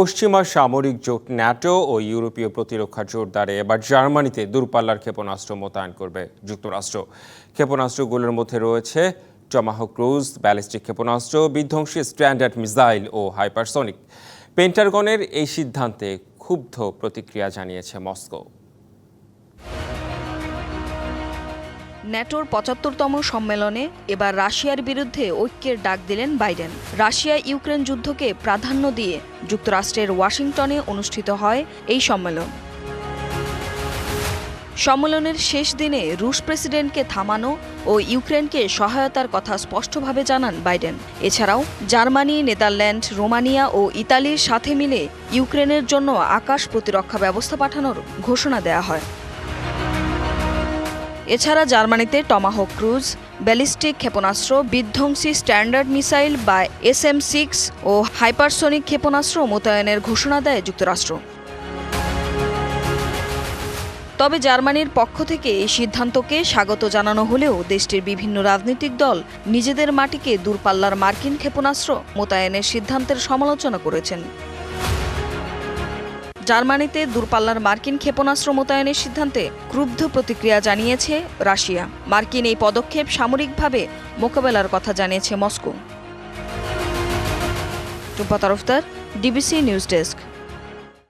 পশ্চিমা সামরিক জোট ন্যাটো ও ইউরোপীয় প্রতিরক্ষা জোরদারে এবার জার্মানিতে দূরপাল্লার ক্ষেপণাস্ত্র মোতায়েন করবে যুক্তরাষ্ট্র। ক্ষেপণাস্ত্রগুলোর মধ্যে রয়েছে টমাহক ক্রুজ, ব্যালিস্টিক ক্ষেপণাস্ত্র, বিধ্বংসী স্ট্যান্ডার্ড মিসাইল ও হাইপারসনিক। পেন্টারগনের এই সিদ্ধান্তে ক্ষুব্ধ প্রতিক্রিয়া জানিয়েছে মস্কো। ন্যাটোর পঁচাত্তরতম সম্মেলনে এবার রাশিয়ার বিরুদ্ধে ঐক্যের ডাক দিলেন বাইডেন। রাশিয়া ইউক্রেন যুদ্ধকে প্রাধান্য দিয়ে যুক্তরাষ্ট্রের ওয়াশিংটনে অনুষ্ঠিত হয় এই সম্মেলন। সম্মেলনের শেষ দিনে রুশ প্রেসিডেন্টকে থামানো ও ইউক্রেনকে সহায়তার কথা স্পষ্টভাবে জানান বাইডেন। এছাড়াও জার্মানি, নেদারল্যান্ড, রোমানিয়া ও ইতালির সাথে মিলে ইউক্রেনের জন্য আকাশ প্রতিরক্ষা ব্যবস্থা পাঠানোর ঘোষণা দেওয়া হয়। এছাড়া জার্মানিতে টমাহক ক্রুজ, ব্যালিস্টিক ক্ষেপণাস্ত্র, বিধ্বংসী স্ট্যান্ডার্ড মিসাইল বা এস এম সিক্স ও হাইপারসনিক ক্ষেপণাস্ত্র মোতায়েনের ঘোষণা দেয় যুক্তরাষ্ট্র। তবে জার্মানির পক্ষ থেকে এই সিদ্ধান্তকে স্বাগত জানানো হলেও দেশটির বিভিন্ন রাজনৈতিক দল নিজেদের মাটিকে দূরপাল্লার মার্কিন ক্ষেপণাস্ত্র মোতায়েনের সিদ্ধান্তের সমালোচনা করেছেন। জার্মানিতে দূরপাল্লার মার্কিন ক্ষেপণাস্ত্র মোতায়েনের সিদ্ধান্তে ক্রুব্ধ প্রতিক্রিয়া জানিয়েছে রাশিয়া। মার্কিন এই পদক্ষেপ সামরিকভাবে মোকাবেলার কথা জানিয়েছে Moscow. Tumpa Tarafdar, DBC news desk.